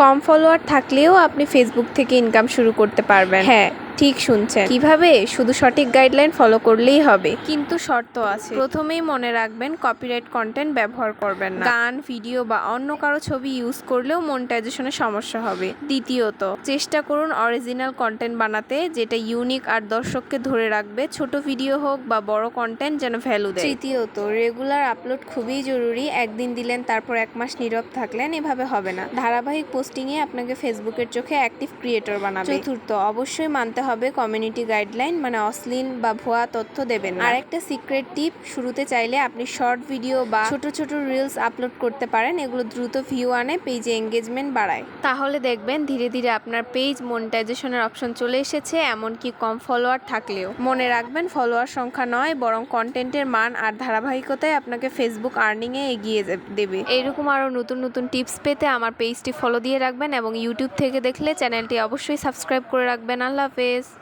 কম follower থাকলেও আপনি Facebook থেকে ইনকাম শুরু করতে পারবেন। হ্যাঁ। ঠিক শুনছেন। কীভাবে? শুধু সঠিক গাইডলাইন ফলো করলেই হবে। কিন্তু শর্ত আছে। প্রথমেই মনে রাখবেন কপিরাইট কন্টেন্ট ব্যবহার করবেন না। গান ভিডিও বা অন্য কারও ছবি ইউজ করলেও মনিটাইজেশনের সমস্যা হবে। দ্বিতীয়ত, চেষ্টা করুন অরিজিনাল কন্টেন্ট বানাতে, যেটা ইউনিক আর দর্শককে ধরে রাখবে। ছোট ভিডিও হোক বা বড় কন্টেন্ট যেন ভ্যালু দেয়। তৃতীয়ত রেগুলার আপলোড খুবই জরুরি। একদিন দিলেন, তারপর এক মাস নীরব থাকলেন, এভাবে হবে না। ধারাবাহিক পোস্টিংয়ে আপনাকে ফেসবুকের চোখে অ্যাক্টিভ ক্রিয়েটর বানাবে। চতুর্থ, অবশ্যই মানতে হবে কমিউনিটি গাইডলাইন মানে অশ্লীল বা ভুয়া তথ্য দেবেন আর একটা সিক্রেট টিপ শুরুতে চাইলে আপনি শর্ট ভিডিও বা ছোট ছোট রিলস আপলোড করতে পারেন এগুলো দ্রুত ভিউ আনে পেজে এঙ্গেজমেন্ট বাড়ায়। তাহলে দেখবেন ধীরে ধীরে আপনার পেজ মনিটাইজেশনের অপশন চলে এসেছে এমনকি কম ফলোয়ার থাকলেও। মনে রাখবেন ফলোয়ার সংখ্যা নয় বরং কন্টেন্টের মান আর ধারাবাহিকতায় আপনাকে ফেসবুক আর্নিং এ এগিয়ে দেবে। এইরকম আরও নতুন নতুন টিপস পেতে আমার পেজটি ফলো দিয়ে রাখবেন এবং ইউটিউব থেকে দেখলে চ্যানেলটি অবশ্যই সাবস্ক্রাইব করে রাখবেন। আল্লাহ হাফেজ। tardes.